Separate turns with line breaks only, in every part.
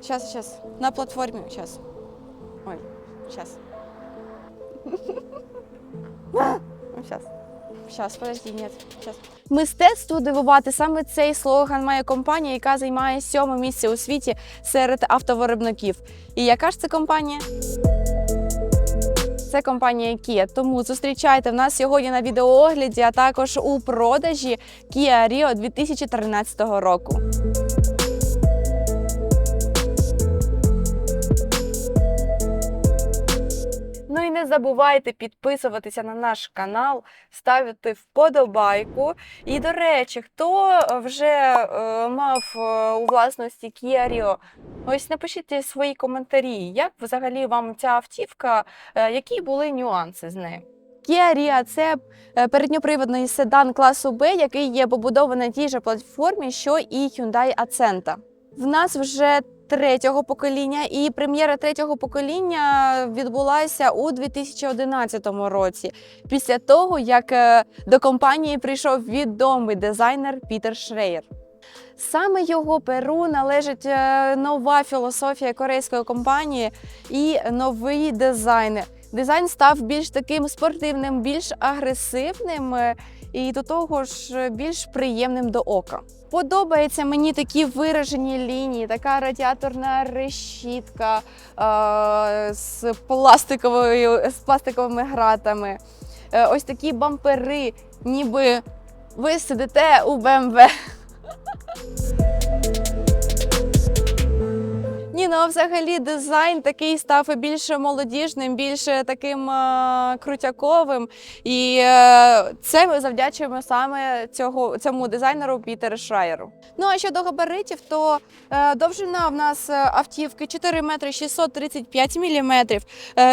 Сейчас, сейчас. На платформе, сейчас. Ой, сейчас. Сейчас. Сейчас, подожди, нет. Сейчас. Мистецтво дивувати саме цей слоган має компанія, яка займає сьоме місце у світі серед автовиробників. І яка ж це компанія? Це компанія Kia. Тому зустрічайте в нас сьогодні на відеоогляді, а також у продажі Kia Rio 2013 року. Забувайте підписуватися на наш канал, ставити вподобайку. І, до речі, хто вже е, мав е, у власності Rio, ось напишіть свої коментарі, як взагалі вам ця автівка, е, які були нюанси з нею. Kia це е, передньоприводний седан класу Б, який є побудований на тій же платформі, що і Hyundai Accenta. В нас вже третього покоління, і прем'єра третього покоління відбулася у 2011 році, після того як е, до компанії прийшов відомий дизайнер Пітер Шрейер. Саме його перу належить е, нова філософія корейської компанії і новий дизайн. Дизайн став більш таким спортивним, більш агресивним е, і до того ж більш приємним до ока. Подобаються мені такі виражені лінії, така радіаторна решітка е, з пластиковою з пластиковими гратами. Е, ось такі бампери, ніби ви сидите у БМВ. Ні, ну а взагалі дизайн такий став більш молодіжним, більш таким е, крутяковим. І е, це ми завдячуємо саме цього, цьому дизайнеру Пітеру Шрайеру. Ну а щодо габаритів, то е, довжина в нас автівки 4 метри 635 міліметрів,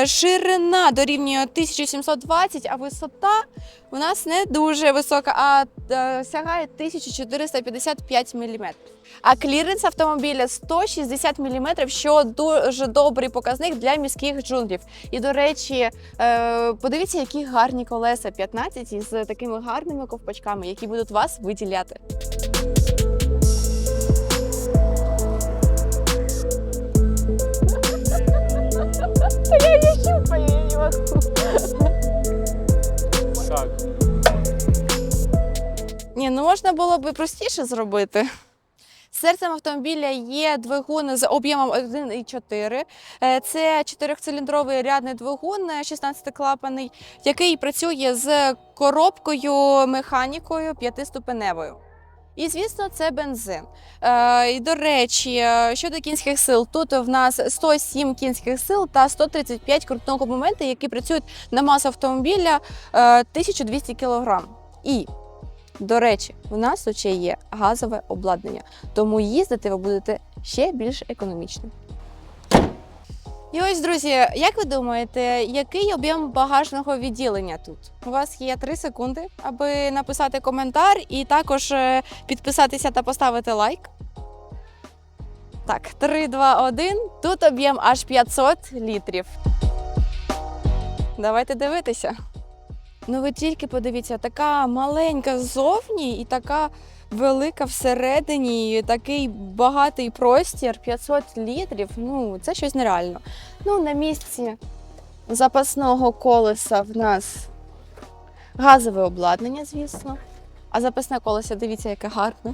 ширина дорівнює 1720, а висота у нас не дуже висока, а е, сягає 1455 міліметрів. А кліренс автомобіля 160 мм, що дуже добрий показник для міських джунглів. І до речі, е, подивіться, які гарні колеса 15 із такими гарними ковпачками, які будуть вас виділяти. Можна було б простіше зробити. Серцем автомобіля є двигун з об'ємом 1,4. Е, Це чотирьохциліндровий рядний двигун, 16-клапаний, який працює з коробкою механікою п'ятиступеневою. І, звісно, це бензин. Е, і, до речі, е, щодо кінських сил, тут в нас 107 кінських сил та 135 крутного моменту, які працюють на масу автомобіля е, 1200 кг. І до речі, у нас ще є газове обладнання, тому їздити ви будете ще більш економічно. І ось, друзі, як ви думаєте, який об'єм багажного відділення тут? У вас є 3 секунди, аби написати коментар і також е, підписатися та поставити лайк. Так, 3, 2, 1. Тут об'єм аж 500 літрів. Давайте дивитися. Ну ви тільки подивіться, така маленька ззовні і така велика всередині, і такий багатий простір, 500 літрів. Ну, це щось нереально. Ну, на місці запасного колеса в нас газове обладнання, звісно. А запасне колесо, дивіться, яке гарне.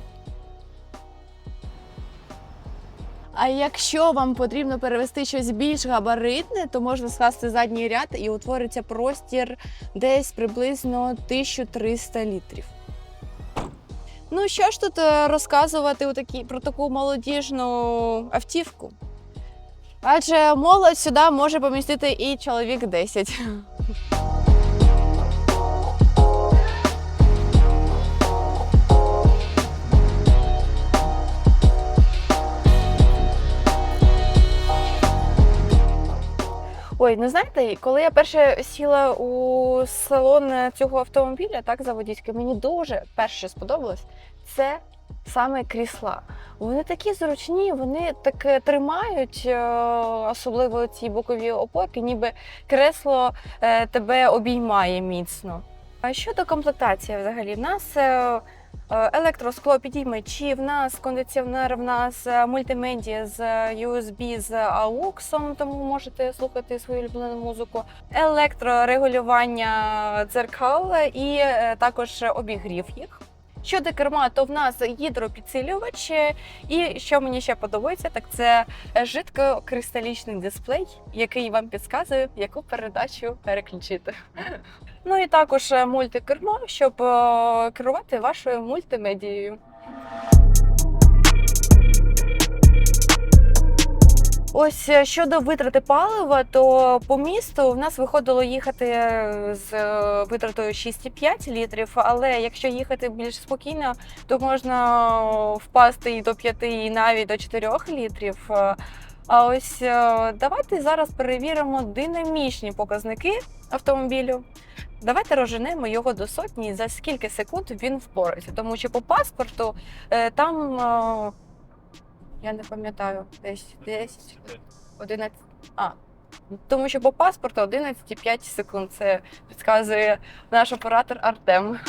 А якщо вам потрібно перевести щось більш габаритне, то можна скласти задній ряд і утвориться простір десь приблизно 1300 літрів. Ну що ж тут е, розказувати у такі, про таку молодіжну автівку? Адже молодь сюди може помістити і чоловік 10. Ой, ну знаєте, коли я перше сіла у салон цього автомобіля, так за водійським, мені дуже перше сподобалось це саме крісла. Вони такі зручні, вони так тримають, е, особливо ці бокові опорки, ніби кресло е, тебе обіймає міцно. А щодо комплектації, взагалі, в нас Е, Електроскло підіймачі, в нас кондиціонер, в нас е, мультимедіа з USB з AUX, тому можете слухати свою улюблену музику, електрорегулювання дзеркал і е, також обігрів їх. Щодо керма, то в нас гідропідсилювач, е, і що мені ще подобається, так це жидкокристалічний дисплей, який вам підказує, яку передачу переключити. Ну і також е, мультикермо, щоб е, керувати вашою мультимедією. Ось е, щодо витрати палива, то по місту в нас виходило їхати з витратою 6,5 літрів. Але якщо їхати більш спокійно, то можна впасти і до 5, і навіть до 4 літрів. А ось е, давайте зараз перевіримо динамічні показники автомобілю. Давайте розженемо його до сотні, за скільки секунд він впорається. Тому що по паспорту е, там е, я не пам'ятаю, десь 10, 11. А. Тому що по паспорту 11,5 секунд. Це підказує наш оператор Артем.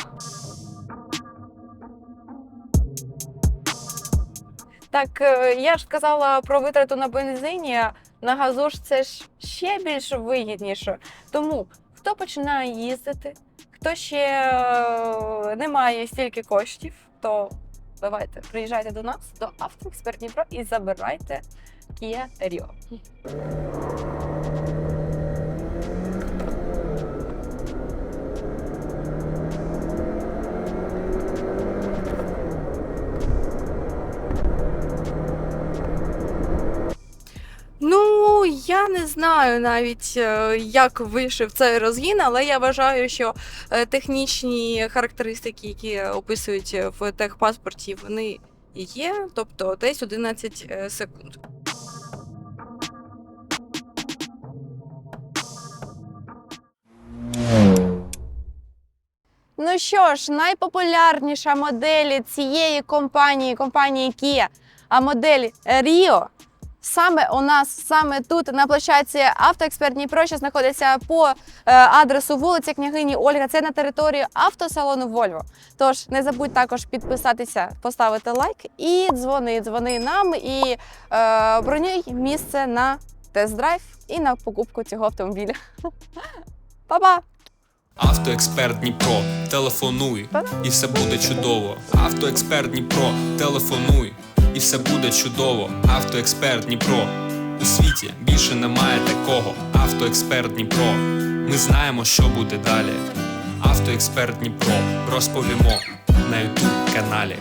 Так, е, я ж казала про витрату на бензині. На газу ж це ж ще більш вигідніше. Тому хто починає їздити, хто ще е, не має стільки коштів, то давайте приїжджайте до нас, до Автоексперт Дніпро і забирайте Kia Rio. Я не знаю навіть, е, як вийшов цей розгін, але я вважаю, що е, технічні характеристики, які описують в техпаспорті, вони є, тобто десь 11 е, секунд. Ну що ж, найпопулярніша модель цієї компанії, компанії Kia, а модель Rio, саме у нас, саме тут на площадці Автоексперт Дніпро, що знаходиться по е, адресу вулиця Княгині Ольга. Це на території автосалону Volvo. Тож не забудь також підписатися, поставити лайк і дзвони, дзвони нам і е, бронюй місце на тест-драйв і на покупку цього автомобіля. Па-па!
Автоексперт Дніпро, телефонуй, і все буде чудово. Автоексперт Дніпро, телефонуй, і все буде чудово. Автоексперт Дніпро. У світі більше немає такого. Автоексперт Дніпро. Ми знаємо, що буде далі. Автоексперт Дніпро розповімо на ютуб каналі.